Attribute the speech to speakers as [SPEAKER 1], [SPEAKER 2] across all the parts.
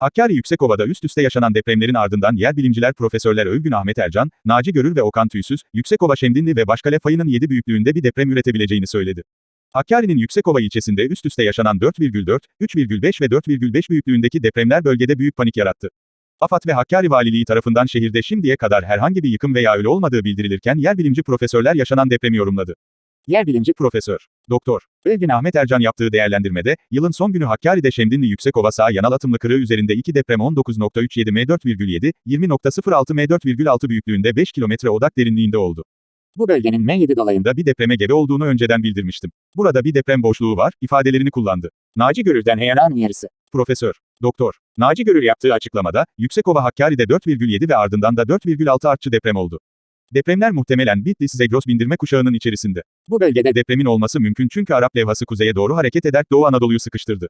[SPEAKER 1] Hakkari Yüksekova'da üst üste yaşanan depremlerin ardından yer bilimciler Profesörler Övgün Ahmet Ercan, Naci Görür ve Okan Tüysüz, Yüksekova Şemdinli ve Başkale fayının 7 büyüklüğünde bir deprem üretebileceğini söyledi. Hakkari'nin Yüksekova ilçesinde üst üste yaşanan 4,4, 3,5 ve 4,5 büyüklüğündeki depremler bölgede büyük panik yarattı. AFAD ve Hakkari Valiliği tarafından şehirde şimdiye kadar herhangi bir yıkım veya ölü olmadığı bildirilirken yer bilimci profesörler yaşanan depremi yorumladı. Yer bilimci profesör, doktor, Övgün Ahmet Ercan yaptığı değerlendirmede, yılın son günü Hakkari'de Şemdinli Yüksekova sağ yanal atımlı kırığı üzerinde iki deprem 19.37 m 4,7, 20.06 m 4,6 büyüklüğünde 5 kilometre odak derinliğinde oldu. Bu bölgenin M7 dolayında bir depreme gebe olduğunu önceden bildirmiştim. Burada bir deprem boşluğu var, ifadelerini kullandı. Naci Görür'den heyelan uyarısı. Profesör, doktor. Naci Görür yaptığı açıklamada, Yüksekova Hakkari'de 4,7 ve ardından da 4,6 artçı deprem oldu. Depremler muhtemelen Bitlis-Zegros bindirme kuşağının içerisinde. Bu bölgede depremin olması mümkün çünkü Arap levhası kuzeye doğru hareket eder Doğu Anadolu'yu sıkıştırdı.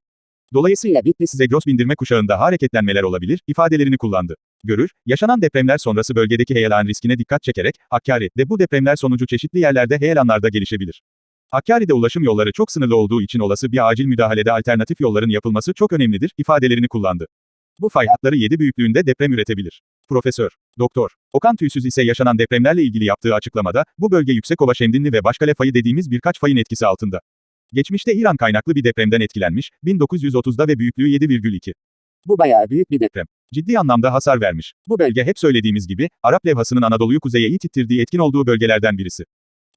[SPEAKER 1] Dolayısıyla Bitlis-Zegros bindirme kuşağında hareketlenmeler olabilir, ifadelerini kullandı. Görür, yaşanan depremler sonrası bölgedeki heyelan riskine dikkat çekerek, Hakkari'de bu depremler sonucu çeşitli yerlerde heyelanlarda gelişebilir. Hakkari'de ulaşım yolları çok sınırlı olduğu için olası bir acil müdahalede alternatif yolların yapılması çok önemlidir, ifadelerini kullandı. Bu fay hatları 7 büyüklüğünde deprem üretebilir. Profesör, Doktor, Okan Tüysüz ise yaşanan depremlerle ilgili yaptığı açıklamada, bu bölge Yüksekova Şemdinli ve Başkale fayı dediğimiz birkaç fayın etkisi altında. Geçmişte İran kaynaklı bir depremden etkilenmiş, 1930'da ve büyüklüğü 7,2. Bu bayağı büyük bir deprem. Ciddi anlamda hasar vermiş. Bu bölge hep söylediğimiz gibi, Arap levhasının Anadolu'yu kuzeye it ittirdiği etkin olduğu bölgelerden birisi.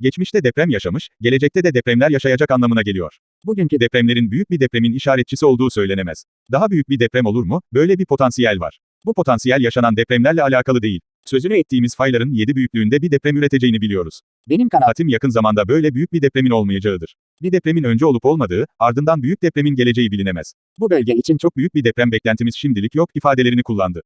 [SPEAKER 1] Geçmişte deprem yaşamış, gelecekte de depremler yaşayacak anlamına geliyor. Bugünkü depremlerin büyük bir depremin işaretçisi olduğu söylenemez. Daha büyük bir deprem olur mu? Böyle bir potansiyel var. Bu potansiyel yaşanan depremlerle alakalı değil. Sözünü ettiğimiz fayların 7 büyüklüğünde bir deprem üreteceğini biliyoruz. Benim kanaatim yakın zamanda böyle büyük bir depremin olmayacağıdır. Bir depremin önce olup olmadığı, ardından büyük depremin geleceği bilinemez. Bu bölge için çok büyük bir deprem beklentimiz şimdilik yok ifadelerini kullandı.